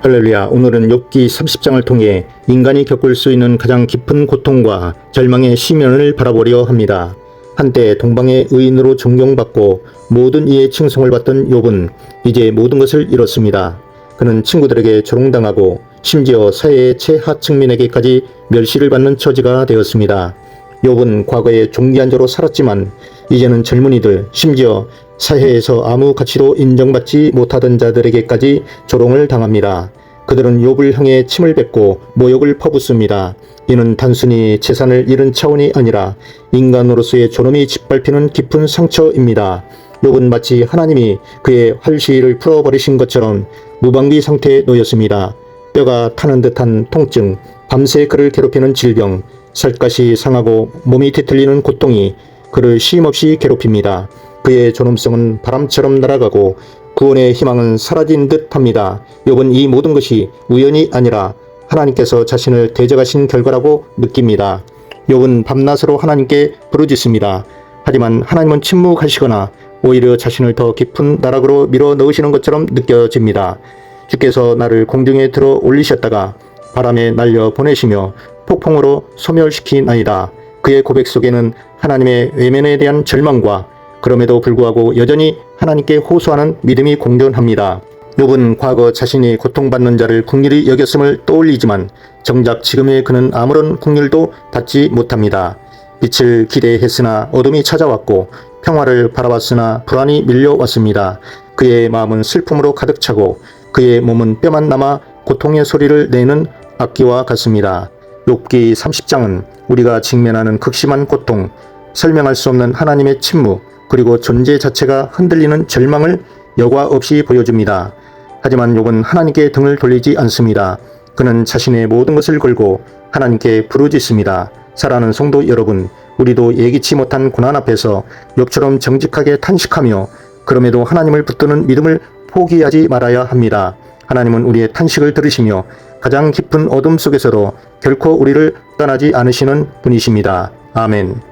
할렐루야 오늘은 욥기 30장을 통해 인간이 겪을 수 있는 가장 깊은 고통과 절망의 시면을 바라보려 합니다. 한때 동방의 의인으로 존경받고 모든 이의 칭송을 받던 욥은 이제 모든 것을 잃었습니다. 그는 친구들에게 조롱당하고 심지어 사회의 최하층민에게까지 멸시를 받는 처지가 되었습니다. 욥은 과거에 종기한 자로 살았지만 이제는 젊은이들 심지어 사회에서 아무 가치도 인정받지 못하던 자들에게까지 조롱을 당합니다. 그들은 욥을 향해 침을 뱉고 모욕을 퍼붓습니다. 이는 단순히 재산을 잃은 차원이 아니라 인간으로서의 존엄이 짓밟히는 깊은 상처입니다. 욥은 마치 하나님이 그의 활시를 풀어버리신 것처럼 무방비 상태에 놓였습니다. 뼈가 타는 듯한 통증, 밤새 그를 괴롭히는 질병, 살갗이 상하고 몸이 뒤틀리는 고통이 그를 쉼없이 괴롭힙니다. 그의 존엄성은 바람처럼 날아가고 구원의 희망은 사라진 듯 합니다. 욥은 이 모든 것이 우연이 아니라 하나님께서 자신을 대적하신 결과라고 느낍니다. 욥은 밤낮으로 하나님께 부르짖습니다. 하지만 하나님은 침묵하시거나 오히려 자신을 더 깊은 나락으로 밀어 넣으시는 것처럼 느껴집니다. 주께서 나를 공중에 들어 올리셨다가 바람에 날려 보내시며 폭풍으로 소멸시키나이다. 그의 고백 속에는 하나님의 외면에 대한 절망과 그럼에도 불구하고 여전히 하나님께 호소하는 믿음이 공존합니다. 욥은 과거 자신이 고통받는 자를 국률이 여겼음을 떠올리지만 정작 지금의 그는 아무런 국률도 받지 못합니다. 빛을 기대했으나 어둠이 찾아왔고 평화를 바라봤으나 불안이 밀려왔습니다. 그의 마음은 슬픔으로 가득 차고 그의 몸은 뼈만 남아 고통의 소리를 내는 악기와 같습니다. 욥기 30장은 우리가 직면하는 극심한 고통, 설명할 수 없는 하나님의 침묵, 그리고 존재 자체가 흔들리는 절망을 여과 없이 보여줍니다. 하지만 욥은 하나님께 등을 돌리지 않습니다. 그는 자신의 모든 것을 걸고 하나님께 부르짖습니다. 사랑하는 성도 여러분, 우리도 예기치 못한 고난 앞에서 욥처럼 정직하게 탄식하며 그럼에도 하나님을 붙드는 믿음을 포기하지 말아야 합니다. 하나님은 우리의 탄식을 들으시며 가장 깊은 어둠 속에서도 결코 우리를 떠나지 않으시는 분이십니다. 아멘.